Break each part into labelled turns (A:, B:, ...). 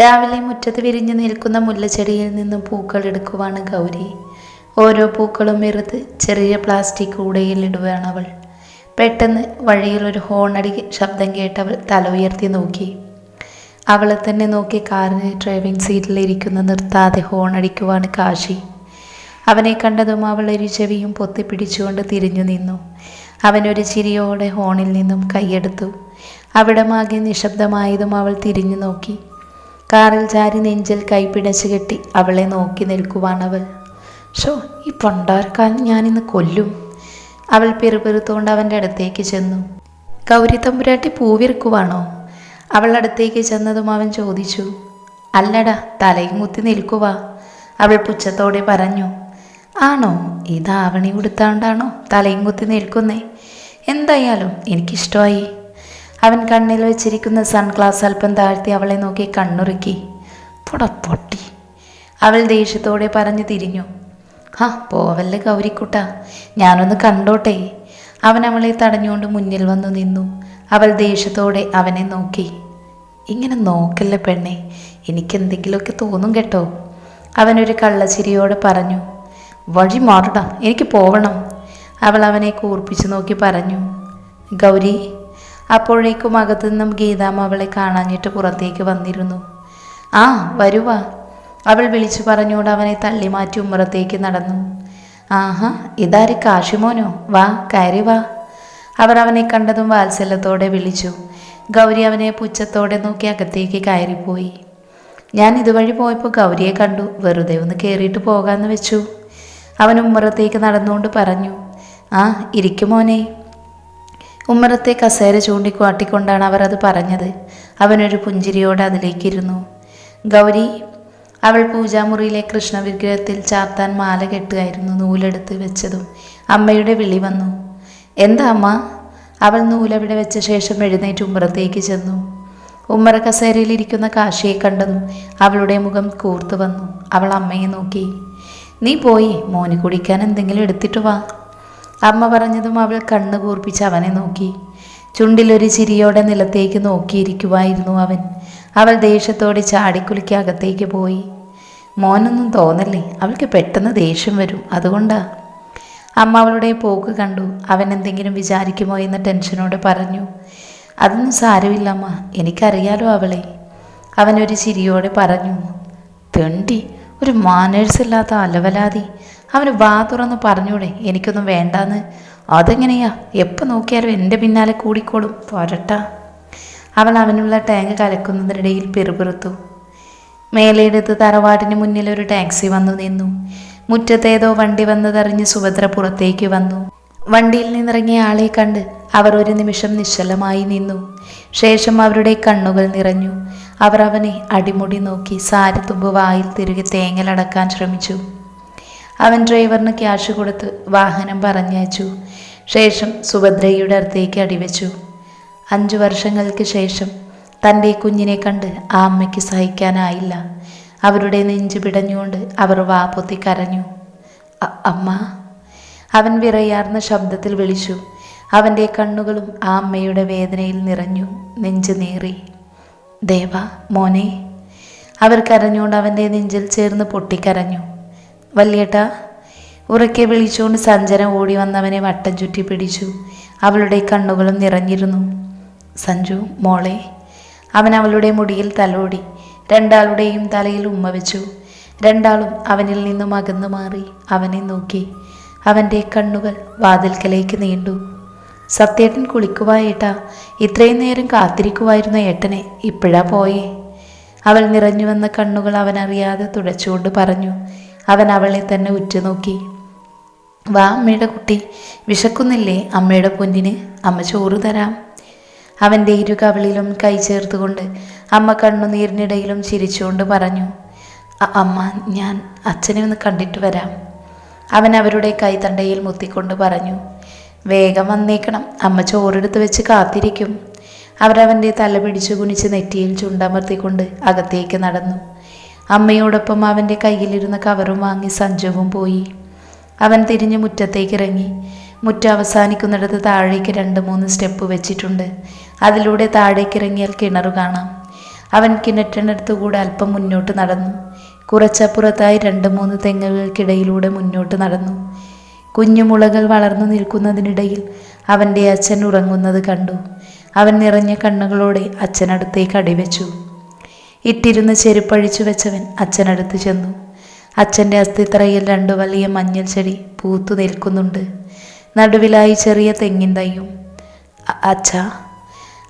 A: രാവിലെ മുറ്റത്ത് വിരിഞ്ഞു നിൽക്കുന്ന മുല്ലച്ചെടിയിൽ നിന്നും പൂക്കൾ എടുക്കുവാണ് ഗൗരി. ഓരോ പൂക്കളും എറുത്ത് ചെറിയ പ്ലാസ്റ്റിക് കൂടയിൽ ഇടുകയാണ് അവൾ. പെട്ടെന്ന് വഴിയിൽ ഒരു ഹോണടി ശബ്ദം കേട്ടവൾ തല ഉയർത്തി നോക്കി. അവളെ തന്നെ നോക്കി കാറിന് ഡ്രൈവിംഗ് സീറ്റിലിരിക്കുന്ന നിർത്താതെ ഹോണടിക്കുവാണ് കാശി. അവനെ കണ്ടതും അവൾ ഒരു ചെവിയും പൊത്തിപ്പിടിച്ചുകൊണ്ട് തിരിഞ്ഞു നിന്നു. അവനൊരു ചിരിയോടെ ഹോണിൽ നിന്നും കൈയെടുത്തു. അവിടമാകെ നിശബ്ദമായതും അവൾ തിരിഞ്ഞു നോക്കി. കാറിൽ ചാരി നെഞ്ചിൽ കൈപിടച്ച് കെട്ടി അവളെ നോക്കി നിൽക്കുവാണവൾ. ഷോ ഈ പൊണ്ടാർക്കാലം ഞാനിന്ന് കൊല്ലും. അവൾ പെറുപെറുത്തുകൊണ്ട് അവന്റെ അടുത്തേക്ക് ചെന്നു. കൗരി തമ്പുരാട്ടി പൂവിറുക്കുവാണോ? അവൾ അടുത്തേക്ക് ചെന്നതും അവൻ ചോദിച്ചു. അല്ലടാ തലയും കുത്തി നിൽക്കുക അവൾ പുച്ഛത്തോടെ പറഞ്ഞു. ആണോ? ഈ ധാവണി ഉടുത്താണ്ടാണോ തലയും കുത്തി നിൽക്കുന്നേ? എന്തായാലും എനിക്കിഷ്ടമായി. അവൻ കണ്ണിൽ വെച്ചിരിക്കുന്ന സൺഗ്ലാസ് അല്പം താഴ്ത്തി അവളെ നോക്കി കണ്ണുറുക്കി. പൊടപ്പൊട്ടി അവൾ ദേഷ്യത്തോടെ പറഞ്ഞു തിരിഞ്ഞു. ഹാ പോവല്ലേ ഗൗരിക്കുട്ട. ഞാനൊന്ന് കണ്ടോട്ടെ. അവൻ അവളെ തടഞ്ഞുകൊണ്ട് മുന്നിൽ വന്നു നിന്നു. അവൾ ദേഷ്യത്തോടെ അവനെ നോക്കി. ഇങ്ങനെ നോക്കല്ലേ പെണ്ണെ എനിക്കെന്തെങ്കിലുമൊക്കെ തോന്നും കേട്ടോ. അവനൊരു കള്ളച്ചിരിയോടെ പറഞ്ഞു. വഴി മാറടാ എനിക്ക് പോവണം. അവൾ അവനെ കൂർപ്പിച്ചു നോക്കി പറഞ്ഞു. ഗൗരി അപ്പോഴേക്കും അകത്തു നിന്നും ഗീതാമ അവളെ കാണാഞ്ഞിട്ട് പുറത്തേക്ക് വന്നിരുന്നു. ആ വരുവാ. അവൾ വിളിച്ചു പറഞ്ഞുകൊണ്ട് അവനെ തള്ളി മാറ്റി ഉമ്മറത്തേക്ക് നടന്നു. ആഹാ ഇതാര് കാശിമോനോ വാ കയറി വാ. അവർ അവനെ കണ്ടതും വാത്സല്യത്തോടെ വിളിച്ചു. ഗൗരി അവനെ പുച്ഛത്തോടെ നോക്കി അകത്തേക്ക് കയറിപ്പോയി. ഞാൻ ഇതുവഴി പോയപ്പോൾ ഗൗരിയെ കണ്ടു. വെറുതെ ഒന്ന് കയറിയിട്ട് പോകാമെന്ന് വെച്ചു. അവൻ ഉമ്മറത്തേക്ക് നടന്നുകൊണ്ട് പറഞ്ഞു. ആ ഇരിക്കുമോനെ ഉമ്മറത്തെ കസേര ചൂണ്ടിക്കാട്ടിക്കൊണ്ടാണ് അവർ അത് പറഞ്ഞത്. അവനൊരു പുഞ്ചിരിയോടെ അതിലേക്കിരുന്നു. ഗൗരി അവൾ പൂജാമുറിയിലെ കൃഷ്ണവിഗ്രഹത്തിൽ ചാർത്താൻ മാല കെട്ടുകയായിരുന്നു നൂലെടുത്ത് വെച്ചതും. അമ്മയുടെ വിളി വന്നു. എന്താ അമ്മ? അവൾ നൂലവിടെ വെച്ച ശേഷം എഴുന്നേറ്റ് ഉമ്മറത്തേക്ക് ചെന്നു. ഉമ്മറ കസേരയിലിരിക്കുന്ന കാശിയെ കണ്ടതും അവളുടെ മുഖം കൂർത്തു വന്നു. അവൾ അമ്മയെ നോക്കി. നീ പോയി മോന് കുടിക്കാൻ എന്തെങ്കിലും എടുത്തിട്ട് വാ. അമ്മ പറഞ്ഞതും അവൾ കണ്ണു കൂർപ്പിച്ച് അവനെ നോക്കി. ചുണ്ടിലൊരു ചിരിയോടെ നിലത്തേക്ക് നോക്കിയിരിക്കുമായിരുന്നു അവൻ. അവൾ ദേഷ്യത്തോടെ ചാടിക്കുലിക്ക് അകത്തേക്ക് പോയി. മോനൊന്നും തോന്നല്ലേ? അവൾക്ക് പെട്ടെന്ന് ദേഷ്യം വരും. അതുകൊണ്ടാ. അമ്മ അവളുടെ പോക്ക് കണ്ടു. അവൻ എന്തെങ്കിലും വിചാരിക്കുമോ എന്ന ടെൻഷനോടെ പറഞ്ഞു. അതൊന്നും സാരമില്ലമ്മ എനിക്കറിയാലോ അവളെ. അവനൊരു ചിരിയോടെ പറഞ്ഞു. തെണ്ടി. ഒരു മാനേഴ്സ് ഇല്ലാത്ത അലവലാതി. അവന് വാ തുറന്ന് പറഞ്ഞൂടെ എനിക്കൊന്നും വേണ്ടാന്ന്. അതെങ്ങനെയാ? എപ്പോൾ നോക്കിയാലും എന്റെ പിന്നാലെ കൂടിക്കോളും. പോരട്ട. അവൾ അവനുള്ള ടാങ്ക് കലക്കുന്നതിനിടയിൽ പിറുപിറുത്തു. മേലെടുത്ത് തറവാടിന് മുന്നിൽ ഒരു ടാക്സി വന്നു നിന്നു. മുറ്റത്തേതോ വണ്ടി വന്നതറിഞ്ഞ് സുഭദ്ര പുറത്തേക്ക് വന്നു. വണ്ടിയിൽ നിന്നിറങ്ങിയ ആളെ കണ്ട് അവർ ഒരു നിമിഷം നിശ്ചലമായി നിന്നു. ശേഷം അവരുടെ കണ്ണുകൾ നിറഞ്ഞു. അവർ അവനെ അടിമുടി നോക്കി സാരിത്തുമ്പ് വായിൽ തിരികെ തേങ്ങലടക്കാൻ ശ്രമിച്ചു. അവൻ ഡ്രൈവറിന് ക്യാഷ് കൊടുത്ത് വാഹനം പറഞ്ഞയച്ചു. ശേഷം സുഭദ്രയുടെ അടുത്തേക്ക് അടിവെച്ചു. അഞ്ചു വർഷങ്ങൾക്ക് ശേഷം തന്റെ കുഞ്ഞിനെ കണ്ട് ആ അമ്മയ്ക്ക് സഹിക്കാനായില്ല. അവരുടെ നെഞ്ചു പിടഞ്ഞുകൊണ്ട് അവർ വാപ്പൊത്തി പൊത്തി കരഞ്ഞു. അമ്മ? അവൻ വിറയാർന്ന ശബ്ദത്തിൽ വിളിച്ചു. അവന്റെ കണ്ണുകളും ആ അമ്മയുടെ വേദനയിൽ നിറഞ്ഞു നെഞ്ചു നീറി. ദേവ മോനെ. അവർ കരഞ്ഞുകൊണ്ട് അവന്റെ നെഞ്ചിൽ ചേർന്ന് പൊട്ടിക്കരഞ്ഞു. വല്യേട്ട ഉറക്കെ വിളിച്ചുകൊണ്ട് സഞ്ജന ഓടി വന്നവനെ വട്ടം ചുറ്റി പിടിച്ചു. അവളുടെ കണ്ണുകളും നിറഞ്ഞിരുന്നു. സഞ്ജു മോളെ. അവൻ അവളുടെ മുടിയിൽ തലോടി രണ്ടാളുടെയും തലയിൽ ഉമ്മ വെച്ചു. രണ്ടാളും അവനിൽ നിന്നും അകന്നു മാറി അവനെ നോക്കി. അവന്റെ കണ്ണുകൾ വാതിൽക്കലേക്ക് നീണ്ടു. സത്യേട്ടൻ കുളിക്കുവായേട്ടാ ഇത്രയും നേരം കാത്തിരിക്കുവായിരുന്ന ഏട്ടനെ. ഇപ്പോഴാ പോയേ. അവൾ നിറഞ്ഞു വന്ന കണ്ണുകൾ അവൻ അറിയാതെ തുടച്ചുകൊണ്ട് പറഞ്ഞു. അവൻ അവളെ തന്നെ ഉറ്റുനോക്കി. വാ അമ്മയുടെ കുട്ടി. വിശക്കുന്നില്ലേ അമ്മയുടെ പൊന്നിന്? അമ്മ ചോറ് തരാം. അവന്റെ ഇരു കവിളിലും കൈ ചേർത്തുകൊണ്ട് അമ്മ കണ്ണുനീരിനിടയിലും ചിരിച്ചുകൊണ്ട് പറഞ്ഞു. "അ- അമ്മ ഞാൻ അച്ഛനെ ഒന്ന് കണ്ടിട്ട് വരാം. അവൻ അവരുടെ കൈത്തണ്ടയിൽ മുത്തിക്കൊണ്ട് പറഞ്ഞു. വേഗം വന്നേക്കണം. അമ്മ ചോറെടുത്ത് വെച്ച് കാത്തിരിക്കും. അവരവന്റെ തല പിടിച്ചു കുനിച്ച് നെറ്റിയിൽ ചുണ്ടമർത്തിക്കൊണ്ട് അകത്തേക്ക് നടന്നു. അമ്മയോടൊപ്പം അവന്റെ കയ്യിലിരുന്ന കവറും വാങ്ങി സഞ്ജുവും പോയി. അവൻ തിരിഞ്ഞ് മുറ്റത്തേക്ക് ഇറങ്ങി മുറ്റ അവസാനിക്കുന്നിടത്ത് താഴേക്ക് രണ്ട് മൂന്ന് സ്റ്റെപ്പ് വെച്ചിട്ടുണ്ട്. അതിലൂടെ താഴേക്ക് ഇറങ്ങിയാൽ കിണർ കാണാം. അവൻ കിണറ്റിനടുത്തുകൂടെ അല്പം മുന്നോട്ട് നടന്നു. കുറച്ചപ്പുറത്തായി രണ്ട് മൂന്ന് തെങ്ങുകൾക്കിടയിലൂടെ മുന്നോട്ട് നടന്നു. കുഞ്ഞുമുളകൾ വളർന്നു നിൽക്കുന്നതിനിടയിൽ അവന്റെ അച്ഛൻ ഉറങ്ങുന്നത് കണ്ടു. അവൻ നിറഞ്ഞ കണ്ണുകളോടെ അച്ഛനടുത്തേക്ക് അടിവെച്ചു. ഇട്ടിരുന്ന് ചെരുപ്പഴിച്ചു വെച്ചവൻ അച്ഛനടുത്ത് ചെന്നു. അച്ഛന്റെ അസ്ഥിത്രയിൽ രണ്ട് വലിയ മഞ്ഞൾ ചെടി പൂത്തു നിൽക്കുന്നുണ്ട്. നടുവിലായി ചെറിയ തെങ്ങിൻ തയ്യും അച്ഛ.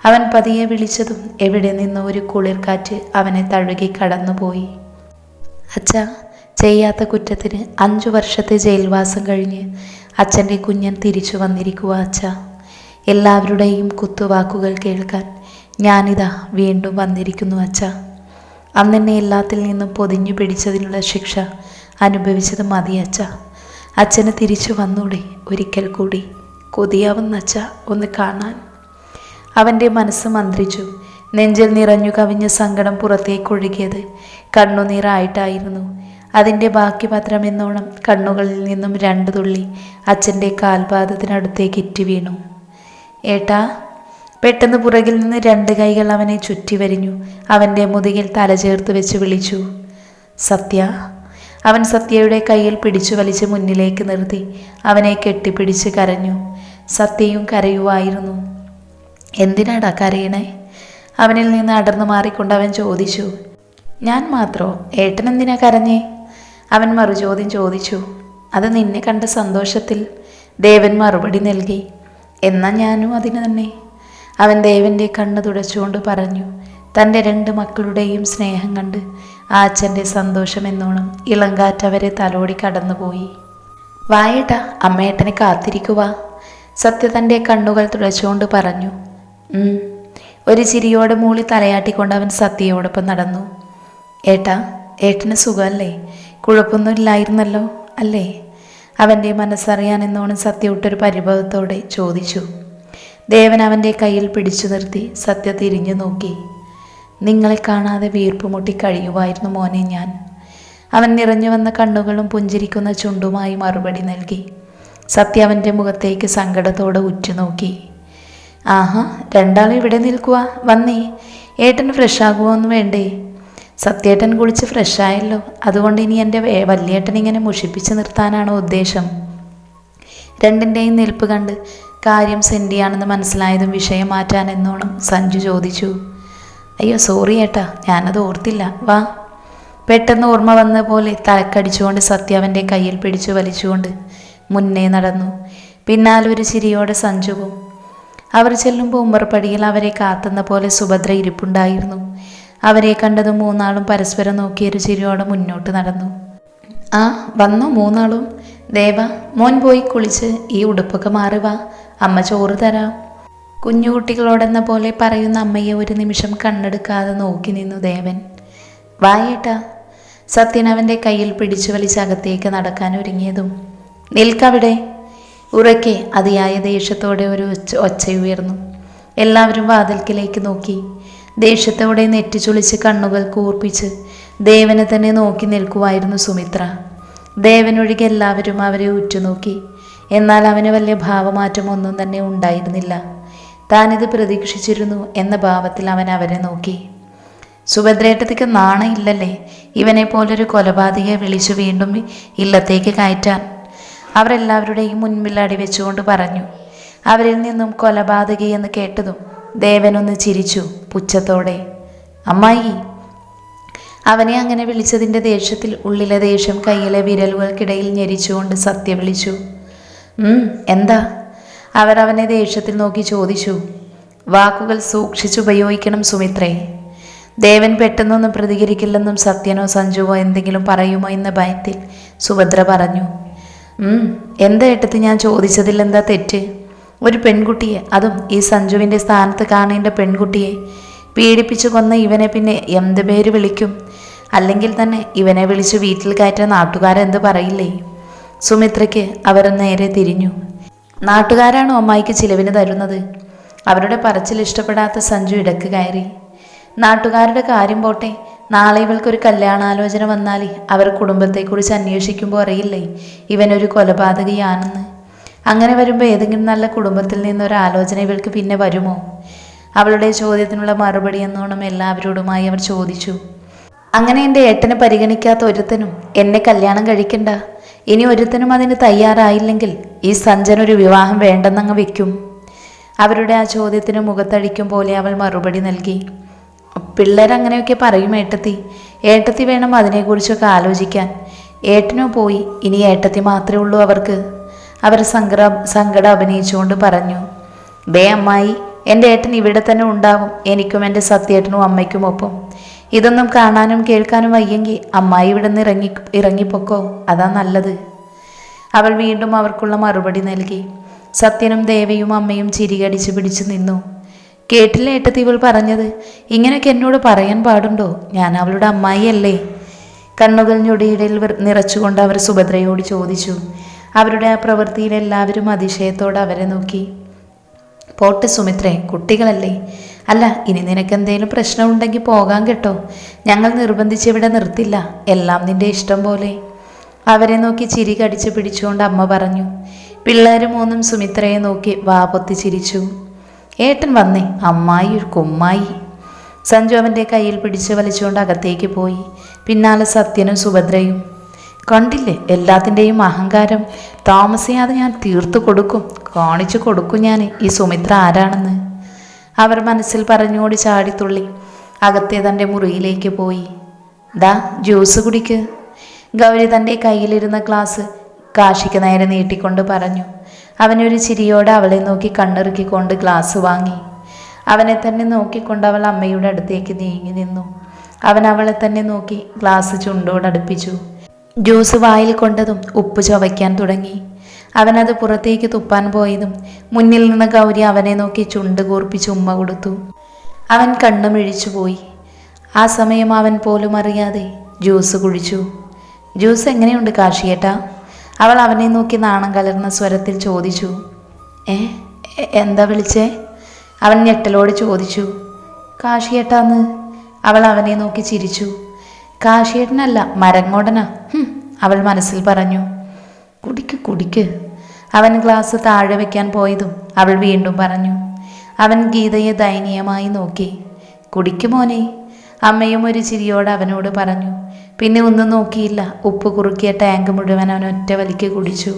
A: അവൻ പതിയെ വിളിച്ചതും എവിടെ നിന്നോ ഒരു കുളിർക്കാറ്റ് അവനെ തഴുകി കടന്നുപോയി. അച്ഛ ചെയ്യാത്ത കുറ്റത്തിന് അഞ്ചു വർഷത്തെ ജയിൽവാസം കഴിഞ്ഞ് അച്ഛന്റെ കുഞ്ഞൻ തിരിച്ചു വന്നിരിക്കുക അച്ഛ. എല്ലാവരുടെയും കുത്തുവാക്കുകൾ കേൾക്കാൻ ഞാനിതാ വീണ്ടും വന്നിരിക്കുന്നു അച്ഛ. അന്നെന്നെ എല്ലാത്തിൽ നിന്നും പൊതിഞ്ഞു പിടിച്ചതിനുള്ള ശിക്ഷ അനുഭവിച്ചത് മതി അച്ഛ. അച്ഛന് തിരിച്ചു വന്നൂടെ ഒരിക്കൽ കൂടി. കൊതിയാവുന്ന അച്ഛ ഒന്ന് കാണാൻ. അവന്റെ മനസ്സ് മന്ത്രിച്ചു. നെഞ്ചിൽ നിറഞ്ഞു കവിഞ്ഞ സങ്കടം പുറത്തേക്കൊഴുകിയത് കണ്ണുനീറായിട്ടായിരുന്നു. അതിന്റെ ബാക്കി പത്രം എന്നോണം കണ്ണുകളിൽ നിന്നും രണ്ടു തുള്ളി അച്ഛന്റെ കാൽപാദത്തിനടുത്തേക്ക് ഇറ്റി വീണു. ഏട്ടാ പെട്ടെന്ന് പുറകിൽ നിന്ന് രണ്ട് കൈകൾ അവനെ ചുറ്റി വരിഞ്ഞു. അവന്റെ മുതുകിൽ തല ചേർത്ത് വെച്ച് വിളിച്ചു. സത്യ അവൻ സത്യയുടെ കയ്യിൽ പിടിച്ചു വലിച്ച് മുന്നിലേക്ക് നിർത്തി. അവനെ കെട്ടിപ്പിടിച്ച് കരഞ്ഞു. സത്യയും കരയുമായിരുന്നു എന്തിനാടാ കരയണേ? അവനിൽ നിന്ന് അടർന്നു മാറിക്കൊണ്ട് അവൻ ചോദിച്ചു. ഞാൻ മാത്രോ? ഏട്ടൻ എന്തിനാ കരഞ്ഞേ? അവൻ മറുചോദ്യം ചോദിച്ചു അത് നിന്നെ കണ്ട സന്തോഷത്തിൽ ദേവൻ മറുപടി നൽകി. എന്നാ ഞാനും അതിന് തന്നെ. അവൻ ദേവന്റെ കണ്ണ് തുടച്ചുകൊണ്ട് പറഞ്ഞു തന്റെ രണ്ട് മക്കളുടെയും സ്നേഹം കണ്ട് ആ അച്ഛന്റെ സന്തോഷമെന്നോണം ഇളങ്കാറ്റ് അവരെ തലോടി കടന്നുപോയി. വായേട്ട അമ്മയേട്ടനെ കാത്തിരിക്കുക സത്യ തന്റെ കണ്ണുകൾ തുടച്ചുകൊണ്ട് പറഞ്ഞു ഒരു ചിരിയോടെ മൂളി തലയാട്ടിക്കൊണ്ട് അവൻ സത്യയോടൊപ്പം നടന്നു ഏട്ടാ ഏട്ടന് സുഖമല്ലേ? കുഴപ്പമൊന്നുമില്ലായിരുന്നല്ലോ അല്ലേ? അവന്റെ മനസ്സറിയാൻ എന്നോണം സത്യവിട്ടൊരു പരിഭവത്തോടെ ചോദിച്ചു. ദേവൻ അവന്റെ കയ്യിൽ പിടിച്ചു നിർത്തി സത്യ തിരിഞ്ഞു നോക്കി. നിങ്ങളെ കാണാതെ വീർപ്പ് മുട്ടി കഴിയുമായിരുന്നു മോനെ ഞാൻ. അവൻ നിറഞ്ഞു വന്ന കണ്ണുകളും പുഞ്ചിരിക്കുന്ന ചുണ്ടുമായി മറുപടി നൽകി. സത്യ അവന്റെ മുഖത്തേക്ക് സങ്കടത്തോടെ ഉറ്റുനോക്കി ആഹാ രണ്ടാളും ഇവിടെ നിൽക്കുക വന്നേ. ഏട്ടൻ ഫ്രഷ് ആകുമോന്ന് വേണ്ടേ? സത്യേട്ടൻ കുളിച്ച് ഫ്രഷായല്ലോ അതുകൊണ്ട് ഇനി എന്റെ വല്യേട്ടൻ ഇങ്ങനെ മുഷിപ്പിച്ച് നിർത്താനാണോ ഉദ്ദേശം? രണ്ടിന്റെയും നിൽപ്പ് കണ്ട് കാര്യം സെൻഡിയാണെന്ന് മനസ്സിലായതും വിഷയം മാറ്റാൻ എന്നോണം സഞ്ജു ചോദിച്ചു. അയ്യോ സോറി ഏട്ടാ ഞാനത് ഓർത്തില്ല. വാ. പെട്ടെന്ന് ഓർമ്മ വന്ന പോലെ തലക്കടിച്ചുകൊണ്ട് സത്യ അവന്റെ കയ്യിൽ പിടിച്ചു വലിച്ചുകൊണ്ട് മുന്നേ നടന്നു. പിന്നാലെ ഒരു ചിരിയോടെ സഞ്ജുവും. അവർ ചെല്ലുമ്പോൾ ഉമ്മർപ്പടിയിൽ അവരെ കാത്തുന്ന പോലെ സുഭദ്ര ഇരിപ്പുണ്ടായിരുന്നു. അവരെ കണ്ടതും മൂന്നാളും പരസ്പരം നോക്കിയൊരു ചിരിയോടെ മുന്നോട്ട് നടന്നു. ആ വന്നു മൂന്നാളും? ദേവ മോൻ പോയി കുളിച്ച് ഈ ഉടുപ്പൊക്കെ മാറി വാ. അമ്മ ചോറ് തരാം. കുഞ്ഞുകുട്ടികളോടെന്ന പോലെ പറയുന്ന അമ്മയെ ഒരു നിമിഷം കണ്ണെടുക്കാതെ നോക്കി നിന്നു ദേവൻ. വായേട്ട സത്യൻ അവന്റെ കയ്യിൽ പിടിച്ചു വലിച്ച് അകത്തേക്ക് നടക്കാൻ ഒരുങ്ങിയതും. നിൽക്കവിടെ. ഉറക്കെ അതിയായ ദേഷ്യത്തോടെ ഒരു ഒച്ച ഒച്ചയുയർന്നു. എല്ലാവരും വാതിൽക്കിലേക്ക് നോക്കി. ദേഷ്യത്തോടെ നെറ്റിച്ചുളിച്ച് കണ്ണുകൾ കൂർപ്പിച്ച് ദേവനെ തന്നെ നോക്കി നിൽക്കുമായിരുന്നു സുമിത്ര. ദേവനൊഴികെ എല്ലാവരും അവരെ ഉറ്റുനോക്കി. എന്നാൽ അവന് വലിയ ഭാവമാറ്റമൊന്നും തന്നെ ഉണ്ടായിരുന്നില്ല. താനിത് പ്രതീക്ഷിച്ചിരുന്നു എന്ന ഭാവത്തിൽ അവൻ അവരെ നോക്കി. സുഭദ്രേട്ടത്തിക്ക് നാണയില്ലല്ലേ? ഇവനെ പോലൊരു കൊലപാതകയെ വിളിച്ചു വീണ്ടും ഇല്ലത്തേക്ക് കയറ്റാൻ. അവരെല്ലാവരുടെയും മുൻപിൽ അടിവെച്ചുകൊണ്ട് പറഞ്ഞു. അവരിൽ നിന്നും കൊലപാതകി എന്ന് കേട്ടതും ദേവനൊന്ന് ചിരിച്ചു പുച്ഛത്തോടെ. അമ്മായി അവനെ അങ്ങനെ വിളിച്ചതിന്റെ ദേഷ്യത്തിൽ ഉള്ളിലെ ദേഷ്യം കയ്യിലെ വിരലുകൾക്കിടയിൽ ഞെരിച്ചുകൊണ്ട് സത്യ വിളിച്ചു. "ഉം, എന്താ? അവർ അവനെ ദേഷ്യത്തിൽ നോക്കി ചോദിച്ചു. വാക്കുകൾ സൂക്ഷിച്ചുപയോഗിക്കണം സുമിത്രേ. ദേവൻ പെട്ടെന്നൊന്നും പ്രതികരിക്കില്ലെന്നും സത്യനോ സഞ്ജുവോ എന്തെങ്കിലും പറയുമോ എന്ന ഭയത്തിൽ സുഭദ്ര പറഞ്ഞു. "ഉം, എന്താ ഏട്ടത്തി ഞാൻ ചോദിച്ചതിൽ എന്താ തെറ്റ്? ഒരു പെൺകുട്ടിയെ അതും ഈ സഞ്ജുവിന്റെ സ്ഥാനത്ത് കാണേണ്ട പെൺകുട്ടിയെ പീഡിപ്പിച്ചു കൊന്ന ഇവനെ പിന്നെ എന്ത് പേര് വിളിക്കും? അല്ലെങ്കിൽ തന്നെ ഇവനെ വിളിച്ച് വീട്ടിൽ കയറ്റ നാട്ടുകാരെന്ത് പറയില്ലേ? സുമിത്രയ്ക്ക് അവർ നേരെ തിരിഞ്ഞു. നാട്ടുകാരാണ് അമ്മായിക്ക് ചിലവിന് തരുന്നത്? അവരുടെ പറച്ചിൽ ഇഷ്ടപ്പെടാത്ത സഞ്ജു ഇടയ്ക്ക് കയറി. നാട്ടുകാരുടെ കാര്യം പോട്ടെ നാളെ ഇവൾക്കൊരു കല്യാണാലോചന വന്നാൽ അവർ കുടുംബത്തെക്കുറിച്ച് അന്വേഷിക്കുമ്പോൾ അറിയില്ലേ? ഇവനൊരു കൊലപാതകയാണെന്ന്. അങ്ങനെ വരുമ്പോൾ ഏതെങ്കിലും നല്ല കുടുംബത്തിൽ നിന്നൊരു ആലോചന ഇവൾക്ക് പിന്നെ വരുമോ? അവളുടെ ചോദ്യത്തിനുള്ള മറുപടി എന്നോണം എല്ലാവരോടുമായി അവർ ചോദിച്ചു. അങ്ങനെ എന്റെ ഏട്ടനെ പരിഗണിക്കാത്ത ഒരുത്തനും എന്നെ കല്യാണം കഴിക്കണ്ട. ഇനി ഒരുത്തനും അതിന് തയ്യാറായില്ലെങ്കിൽ ഈ സഞ്ജൻ സഞ്ജനൊരു വിവാഹം വേണ്ടെന്നങ്ങ് വെക്കും. അവരുടെ ആ ചോദ്യത്തിന് മുഖത്തടിക്കും പോലെ അവൾ മറുപടി നൽകി. പിള്ളേരങ്ങനെയൊക്കെ പറയും ഏട്ടത്തി. ഏട്ടത്തി വേണം അതിനെക്കുറിച്ചൊക്കെ ആലോചിക്കാൻ. ഏട്ടനോ പോയി ഇനി ഏട്ടത്തി മാത്രമേ ഉള്ളൂ അവർക്ക്. അവർ സങ്കട സങ്കടം അഭിനയിച്ചുകൊണ്ട് പറഞ്ഞു ദേ അമ്മായി എന്റെ ഏട്ടൻ ഇവിടെ തന്നെ ഉണ്ടാവും എനിക്കും എന്റെ സത്യേട്ടനും അമ്മയ്ക്കും ഒപ്പം. ഇതൊന്നും കാണാനും കേൾക്കാനും വയ്യെങ്കിൽ അമ്മായി ഇവിടെ നിന്ന് ഇറങ്ങി ഇറങ്ങിപ്പോക്കോ? അതാ നല്ലത്. അവൾ വീണ്ടും അവർക്കുള്ള മറുപടി നൽകി. സത്യനും ദേവയും അമ്മയും ചിരികടിച്ച് പിടിച്ചു നിന്നു. കേട്ടില്ല ഏട്ടത്തി ഇവൾ പറഞ്ഞത്? ഇങ്ങനെയൊക്കെ എന്നോട് പറയാൻ പാടുണ്ടോ? ഞാൻ അവളുടെ അമ്മായിയല്ലേ? കണ്ണുകൾ ഞൊടിയിടയിൽ നിറച്ചുകൊണ്ട് അവർ സുഭദ്രയോട് ചോദിച്ചു. അവരുടെ ആ പ്രവൃത്തിയിൽ എല്ലാവരും അതിശയത്തോടെ അവരെ നോക്കി. പോട്ടെ സുമിത്രേ കുട്ടികളല്ലേ? അല്ല ഇനി നിനക്ക് എന്തെങ്കിലും പ്രശ്നമുണ്ടെങ്കിൽ പോകാൻ കേട്ടോ. ഞങ്ങൾ നിർബന്ധിച്ച് ഇവിടെ നിർത്തില്ല. എല്ലാം നിന്റെ ഇഷ്ടം പോലെ. അവരെ നോക്കി ചിരി കടിച്ചു പിടിച്ചുകൊണ്ട് അമ്മ പറഞ്ഞു. പിള്ളേർ മൂന്നും സുമിത്രയെ നോക്കി വാ പൊത്തി ചിരിച്ചു. ഏട്ടൻ വന്നേ. അമ്മായി ഒരു കുമ്മായി. സഞ്ജു അവന്റെ കയ്യിൽ പിടിച്ച് വലിച്ചുകൊണ്ട് അകത്തേക്ക് പോയി. പിന്നാലെ സത്യനും സുഭദ്രയും. കണ്ടില്ലേ? എല്ലാത്തിന്റെയും അഹങ്കാരം. താമസിയാതെ ഞാൻ തീർത്തു കൊടുക്കും. കാണിച്ചു കൊടുക്കും ഞാൻ ഈ സുമിത്ര ആരാണെന്ന്? അവർ മനസ്സിൽ പറഞ്ഞോടി ചാടിത്തുള്ളി. അകത്തെ തന്റെ മുറിയിലേക്ക് പോയി. ദാ ജ്യൂസ് കുടിക്ക്. ഗൗരി തന്റെ കയ്യിലിരുന്ന ഗ്ലാസ് കാശിക്ക് നേരെ നീട്ടിക്കൊണ്ട് പറഞ്ഞു. അവനൊരു ചിരിയോടെ അവളെ നോക്കി കണ്ണിറുക്കിക്കൊണ്ട് ഗ്ലാസ് വാങ്ങി. അവനെ തന്നെ നോക്കിക്കൊണ്ട് അവൾ അമ്മയുടെ അടുത്തേക്ക് നീങ്ങി നിന്നു. അവൻ അവളെ തന്നെ നോക്കി ഗ്ലാസ് ചുണ്ടോടടുപ്പിച്ചു ജ്യൂസ് വായിൽ കൊണ്ടതും ഉപ്പ് ചവയ്ക്കാൻ തുടങ്ങി. അവനത് പുറത്തേക്ക് തുപ്പാൻ പോയതും മുന്നിൽ നിന്ന് ഗൗരി അവനെ നോക്കി ചുണ്ട് കൂർപ്പിച്ച് ഉമ്മ കൊടുത്തു. അവൻ കണ്ണുമിഴിച്ചു പോയി. ആ സമയം അവൻ പോലും അറിയാതെ ജ്യൂസ് കുടിച്ചു ജ്യൂസ് എങ്ങനെയുണ്ട് കാശിയേട്ടാ അവൾ അവനെ നോക്കി നാണം കലർന്ന സ്വരത്തിൽ ചോദിച്ചു. ഏ എന്താ വിളിച്ചേ? അവൻ ഞെട്ടലോട് ചോദിച്ചു. കാശിയേട്ടാന്ന് അവൾ അവനെ നോക്കി ചിരിച്ചു. കാശിയേട്ടനല്ല മരങ്ങോടനാ. അവൾ മനസ്സിൽ പറഞ്ഞു. കുടിക്ക് കുടിക്ക്. അവൻ ഗ്ലാസ് താഴെ വെക്കാൻ പോയതും അവൾ വീണ്ടും പറഞ്ഞു. അവൻ ഗീതയെ ദയനീയമായി നോക്കി. കുടിക്ക് മോനെ. അമ്മയും ഒരു ചിരിയോട് അവനോട് പറഞ്ഞു. പിന്നെ ഒന്നും നോക്കിയില്ല. ഉപ്പ് കുറുക്കിയ ടാങ്ക് മുഴുവൻ അവൻ ഒറ്റ വലിക്ക് കുടിച്ചു.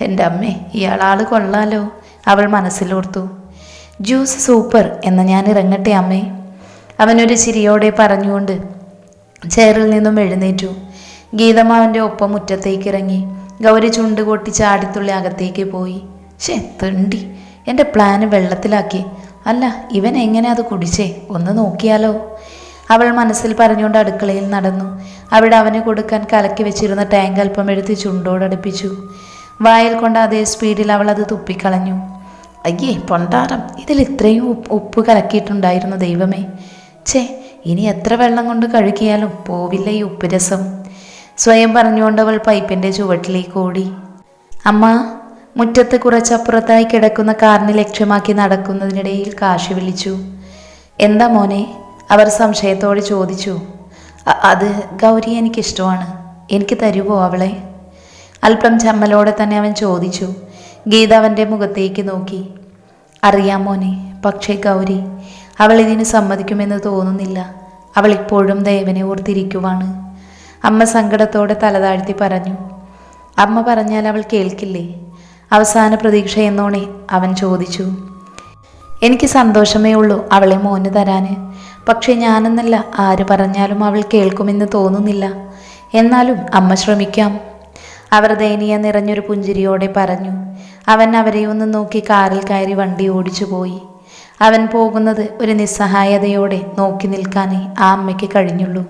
A: എന്റെ അമ്മേ ഇയാളാൾ കൊള്ളാലോ. അവൾ മനസ്സിലോർത്തു ജ്യൂസ് സൂപ്പർ എന്ന് ഞാൻ ഇറങ്ങട്ടെ അമ്മേ. അവനൊരു ചിരിയോടെ പറഞ്ഞുകൊണ്ട് ചെയറിൽ നിന്നും എഴുന്നേറ്റു. ഗീതമാവന്റെ ഒപ്പം മുറ്റത്തേക്ക് ഇറങ്ങി ഗൗരി ചുണ്ട് കൊട്ടി ചാടിത്തുള്ളി അകത്തേക്ക് പോയി. ശേ തണ്ടി. എന്റെ പ്ലാന് വെള്ളത്തിലാക്കി. അല്ല ഇവൻ എങ്ങനെ അത് കുടിച്ചേ? ഒന്ന് നോക്കിയാലോ? അവൾ മനസ്സിൽ പറഞ്ഞുകൊണ്ട് അടുക്കളയിൽ നടന്നു. അവിടെ അവന് കൊടുക്കാൻ കലക്കി വെച്ചിരുന്ന ടാങ്ക് അല്പം എടുത്ത് ചുണ്ടോടടുപ്പിച്ചു വായിൽ കൊണ്ട് അതേ സ്പീഡിൽ അവൾ അത് തുപ്പിക്കളഞ്ഞു. അയ്യേ പൊണ്ടാരം. ഇതിൽ ഇത്രയും ഉപ്പ് കലക്കിയിട്ടുണ്ടായിരുന്നു ദൈവമേ. ഛേ ഇനി എത്ര വെള്ളം കൊണ്ട് കഴുകിയാലും പോവില്ല ഈ ഉപ്പുരസം? സ്വയം പറഞ്ഞുകൊണ്ട് അവൾ പൈപ്പിന്റെ ചുവട്ടിലേക്ക് ഓടി. അമ്മ മുറ്റത്ത് കുറച്ചപ്പുറത്തായി കിടക്കുന്ന കാറിനെ ലക്ഷ്യമാക്കി നടക്കുന്നതിനിടയിൽ കാശി വിളിച്ചു. എന്താ മോനെ? അവർ സംശയത്തോടെ ചോദിച്ചു. അത് ഗൗരി എനിക്കിഷ്ടമാണ്. എനിക്ക് തരുമോ അവളെ? അല്പം ചമ്മലോടെ തന്നെ അവൻ ചോദിച്ചു. ഗീത അവന്റെ മുഖത്തേക്ക് നോക്കി. അറിയാം മോനെ പക്ഷേ ഗൗരി അവൾ ഇതിന് സമ്മതിക്കുമെന്ന് തോന്നുന്നില്ല. അവൾ ഇപ്പോഴും ദേവനെ ഓർത്തിരിക്കുവാണ്. അമ്മ സങ്കടത്തോടെ തലതാഴ്ത്തി പറഞ്ഞു. അമ്മ പറഞ്ഞാൽ അവൾ കേൾക്കില്ലേ? അവസാന പ്രതീക്ഷ എന്നോണെ അവൻ ചോദിച്ചു. എനിക്ക് സന്തോഷമേ ഉള്ളൂ അവളെ മോന് തരാന്. പക്ഷെ ഞാനെന്നല്ല ആര് പറഞ്ഞാലും അവൾ കേൾക്കുമെന്ന് തോന്നുന്നില്ല. എന്നാലും അമ്മ ശ്രമിക്കാം. അവർ ദയനീയ നിറഞ്ഞൊരു പുഞ്ചിരിയോടെ പറഞ്ഞു. അവൻ അവരെ ഒന്ന് നോക്കി കാറിൽ കയറി വണ്ടി ഓടിച്ചു പോയി അവൻ പോകുന്നത് ഒരു നിസ്സഹായതയോടെ നോക്കി നിൽക്കാനേ ആ അമ്മയ്ക്ക് കഴിഞ്ഞുള്ളൂ.